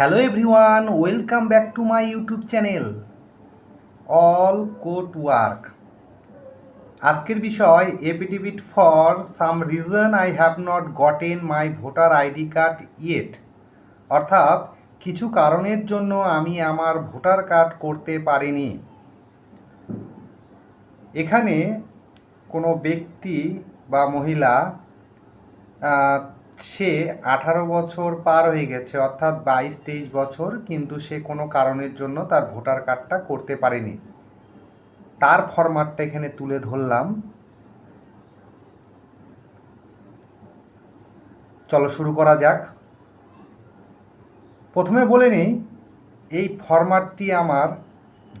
Hello everyone, welcome back to my YouTube channel, all court work. আজকের বিষয়, affidavit for some reason I have not gotten my voter ID card yet. অর্থাৎ, কিছু কারণের জন্য আমি আমার ভোটার কার্ড করতে পারিনি। এখানে কোনো ব্যক্তি বা মহিলা সে আঠারো বছর পার হয়ে গেছে, অর্থাৎ বাইশ তেইশ বছর, কিন্তু সে কোনো কারণের জন্য তার ভোটার কার্ডটা করতে পারেনি। তার ফরম্যাটটা এখানে তুলে ধরলাম। চলো শুরু করা যাক। প্রথমে বলে নিই, এই ফরম্যাটটি আমার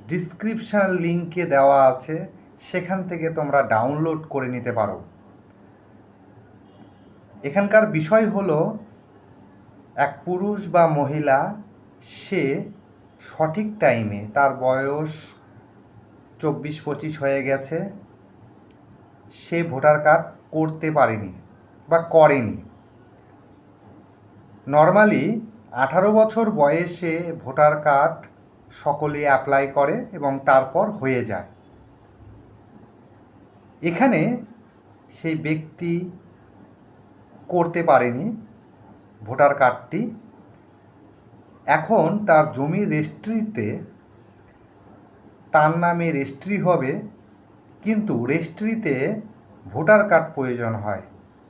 ডিসক্রিপশান লিঙ্কে দেওয়া আছে, সেখান থেকে তোমরা ডাউনলোড করে নিতে পারো। এখানকার বিষয় হলো, এক পুরুষ বা মহিলা, সে সঠিক টাইমে তার বয়স চব্বিশ পঁচিশ হয়ে গেছে, সে ভোটার কার্ড করতে পারেনি বা করেনি। নর্মালি আঠারো বছর বয়সে ভোটার কার্ড সকলে অ্যাপ্লাই করে এবং তারপর হয়ে যায়। এখানে সেই ব্যক্তি করতে পারেনি ভোটার কার্ডটি। এখন তার জমি রেজিস্ট্রিতে তার নামে রেজিস্ট্রি হবে, কিন্তু রেজিস্ট্রিতে ভোটার কার্ড প্রয়োজন হয়।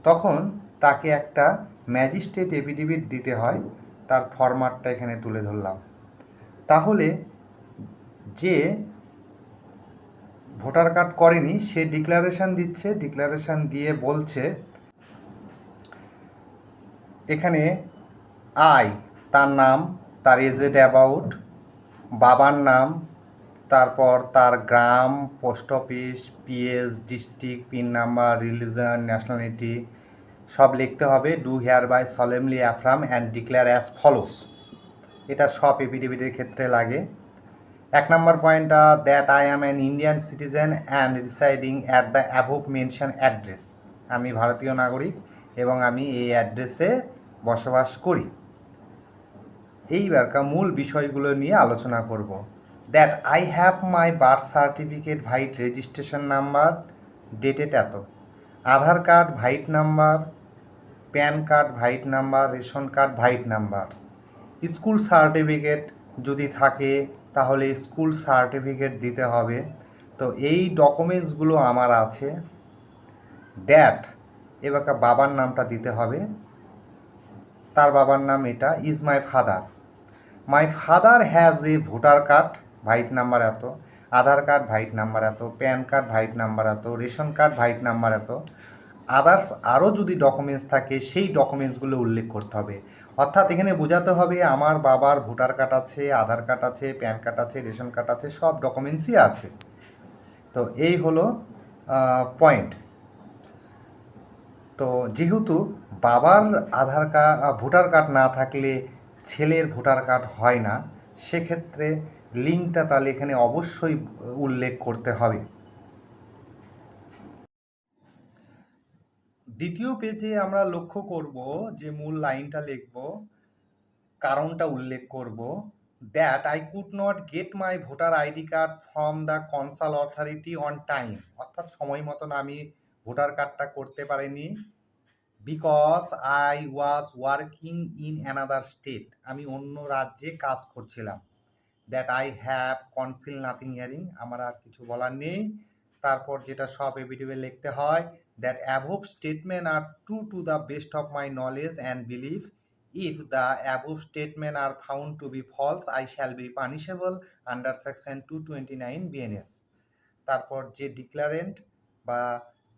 তখন তাকে একটা ম্যাজিস্ট্রেট এফিডেভিট দিতে হয়, তার ফরম্যাটটা এখানে তুলে ধরলাম। তাহলে যে ভোটার কার্ড করেনি, সে ডিক্লারেশান দিচ্ছে, ডিক্লারেশন দিয়ে বলছে এখানে আই তার নাম, তার এজেড অ্যাবাউট বাবার নাম, তারপর তার গ্রাম post office PS district pin number religion nationality সব লিখতে হবে do hereby solemnly affirm and declare as follows এটা সব এপিডিভিটের ক্ষেত্রে লাগে। এক নম্বর পয়েন্টটা that I am an Indian citizen and residing at the above mention address আমি ভারতীয় নাগরিক এবং আমি এই অ্যাড্রেসে বসবাস করি। এইবারকার মূল বিষয়গুলো নিয়ে আলোচনা করব। That I have my birth certificate, vide registration number, dated এত। Aadhaar card, vide number, PAN card, vide number, ration card, vide number school certificate যদি থাকে, তাহলে স্কুল সার্টিফিকেট দিতে হবে। তো এই ডকুমেন্টসগুলো আমার আছে। দ্যাট এবার বাবার নামটা দিতে হবে। তার বাবার নাম এটা is my father my father has a voter card vide number এত, আধার কার্ড ভাইট নাম্বার এত প্যান কার্ড ভাইট নাম্বার এত, রেশন কার্ড ভাইট নাম্বার এত। আদার্স আরও যদি ডকুমেন্টস থাকে, সেই ডকুমেন্টসগুলো উল্লেখ করতে হবে। অর্থাৎ এখানে বোঝাতে হবে আমার বাবার ভোটার কার্ড আছে, আধার কার্ড আছে প্যান কার্ড আছে, রেশন কার্ড আছে, সব ডকুমেন্টসই আছে। তো এই হলো পয়েন্ট তো যেহেতু বাবার আধার কার্ড ভোটার কার্ড না থাকলে ছেলের ভোটার কার্ড হয় না, সেক্ষেত্রে লিঙ্কটা তাহলে এখানে অবশ্যই উল্লেখ করতে হবে। দ্বিতীয় পেজে আমরা লক্ষ্য করব যে মূল লাইনটা লিখব, কারণটা উল্লেখ করব। That I could not get my voter ID card from the concerned authority on time অর্থাৎ সময় মতন আমি ভোটার কার্ডটা করতে পারিনি। Because I was working in another state আমি অন্য রাজ্যে কাজ করছিলাম। That I have concealed nothing herein আমার আর কিছু বলার নেই। তারপর যেটা সব এভিডেভিট লিখতে হয় that above statement are true to the best of my knowledge and believe if the above statement are found to be false I shall be punishable under section two twenty nine BNS তারপর যে ডিক্লারেন্ট বা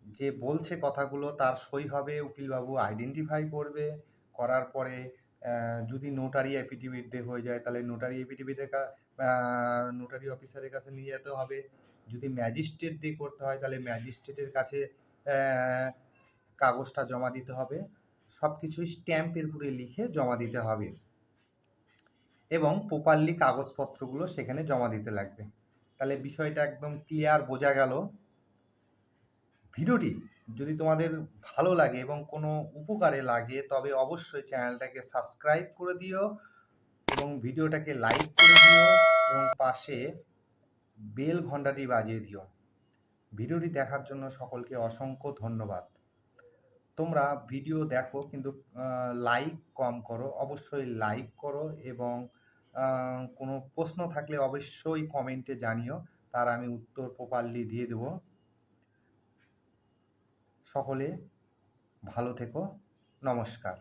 যে বলছে কথাগুলো তার সই হবে, উকিলবাবু identify করবে, করার পরে যদি নোটারি অ্যাফিডেভিট দিয়ে হয়ে যায়, তাহলে নোটারি অ্যাফিডেভিটের নোটারি অফিসারের কাছে নিয়ে যেতে হবে। যদি ম্যাজিস্ট্রেট দিয়ে করতে হয়, তাহলে ম্যাজিস্ট্রেটের কাছে কাগজটা জমা দিতে হবে। সব কিছুই স্ট্যাম্পের উপরে লিখে জমা দিতে হবে। এবং প্রপারলি কাগজপত্রগুলো সেখানে জমা দিতে লাগবে। তাহলে বিষয়টা একদম ক্লিয়ার বোঝা গেল। ভিডিওটি যদি তোমাদের ভালো লাগে এবং কোনো উপকারে লাগে, তবে অবশ্যই চ্যানেলটাকে সাবস্ক্রাইব করে দিও এবং ভিডিওটাকে লাইক করে দিও এবং পাশে বেল ঘন্টাটি বাজিয়ে দিও। ভিডিওটি দেখার জন্য সকলকে অসংখ্য ধন্যবাদ। তোমরা ভিডিও দেখো, কিন্তু লাইক কম করো, অবশ্যই লাইক করো এবং কোনো প্রশ্ন থাকলে অবশ্যই কমেন্টে জানিও, তার আমি উত্তর প্রপারলি দিয়ে দেব। সকলে ভালো থেকো নমস্কার।